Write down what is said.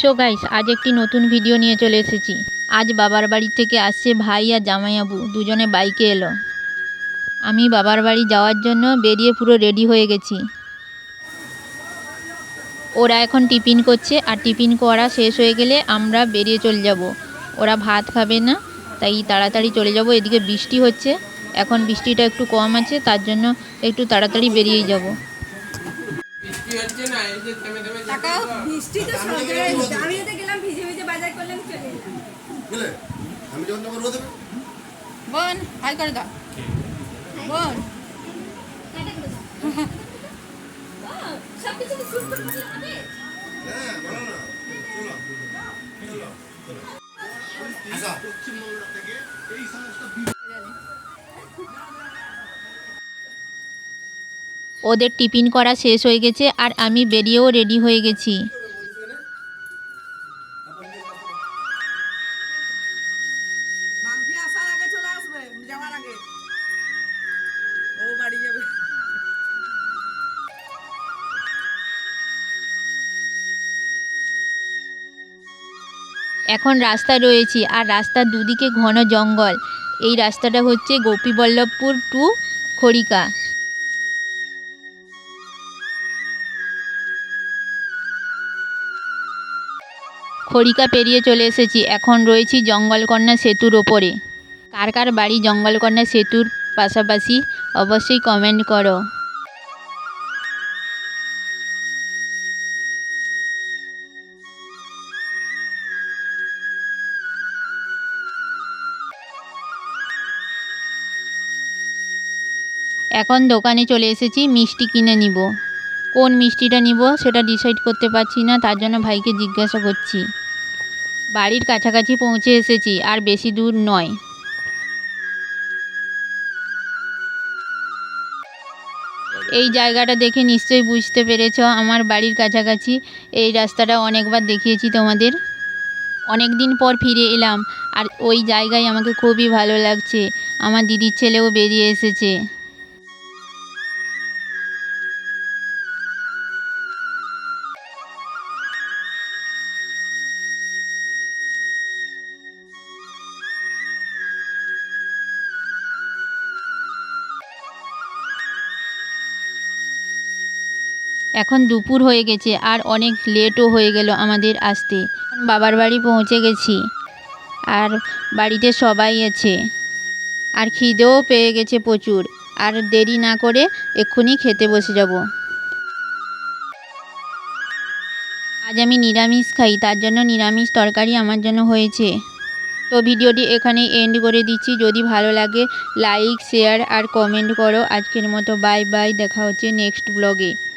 So guys, আজ একটি নতুন ভিডিও নিয়ে চলে এসেছি। আজ বাবার বাড়ি থেকে আসছে ভাই আর জামাইবাবু দুজনে বাইকে এলো। আমি বাবার বাড়ি যাওয়ার জন্য বেরিয়ে পুরো রেডি হয়ে গেছি। ওরা এখন টিফিন করছে, আর টিফিন করা শেষ হয়ে গেলে আমরা বেরিয়ে চলে যাব। ওরা ভাত খাবে না, তাই তাড়াতাড়ি চলে যাব। এদিকে বৃষ্টি হচ্ছে, এখন বৃষ্টিটা একটু কম আছে, তার জন্য একটু তাড়াতাড়ি বেরিয়ে যাব। বৃষ্টি হচ্ছে না এই যে থেমে থেমে তাকাও বৃষ্টি তো সব জায়গায় আমি তো গেলাম ভিজে ভিজে বাজার করলাম চলে এলাম। বুঝলে? আমি যখন তোমার রোদে বোন হাই করে দাও। বোন। হ্যাঁ বলো না। চলো। চলো। আসা ওদের টিফিন করা শেষ হয়ে গেছে আর আমি বেরিয়েও রেডি হয়ে গেছি। এখন রাস্তা রয়েছে আর রাস্তার দুদিকে ঘন জঙ্গল। এই রাস্তাটা হচ্ছে গোপীবল্লভপুর টু খড়িকা। খড়িকা পেরিয়ে চলে এসেছি। এখন রয়েছি জঙ্গলকন্যা সেতুর ওপরে। কার কার বাড়ি জঙ্গলকন্যা সেতুর পাশাপাশি অবশ্যই কমেন্ট করো। এখন দোকানে চলে এসেছি, মিষ্টি কিনে নিব। কোন মিষ্টিটা নিব সেটা ডিসাইড করতে পারছি না, তার জন্য ভাইকে জিজ্ঞাসা করছি। বাড়ির কাছাকাছি পৌঁছে এসেছি, আর বেশি দূর নয়। এই জায়গাটা দেখে নিশ্চয়ই বুঝতে পেরেছ, আমার বাড়ির কাছাকাছি এই রাস্তাটা অনেকবার দেখিয়েছি তোমাদের। অনেক দিন পর ফিরে এলাম, আর ওই জায়গায় আমাকে খুবই ভালো লাগছে। আমার দিদির ছেলেও বেরিয়ে এসেছে। এখন দুপুর হয়ে গেছে আর অনেক লেটও হয়ে গেল আমাদের আসতে। বাবার বাড়ি পৌঁছে গেছি আর বাড়িতে সবাই আছে। আর খিদেও পেয়ে গেছে প্রচুর। আর দেরি না করে এক্ষুনি খেতে বসে যাব। আজ আমি নিরামিষ খাই, তার জন্য নিরামিষ তরকারি আমার জন্য হয়েছে। তো ভিডিওটি এখানেই এন্ড করে দিচ্ছি। যদি ভালো লাগে লাইক শেয়ার আর কমেন্ট করো। আজকের মতো বাই বাই দেখা হচ্ছে নেক্সট ব্লগে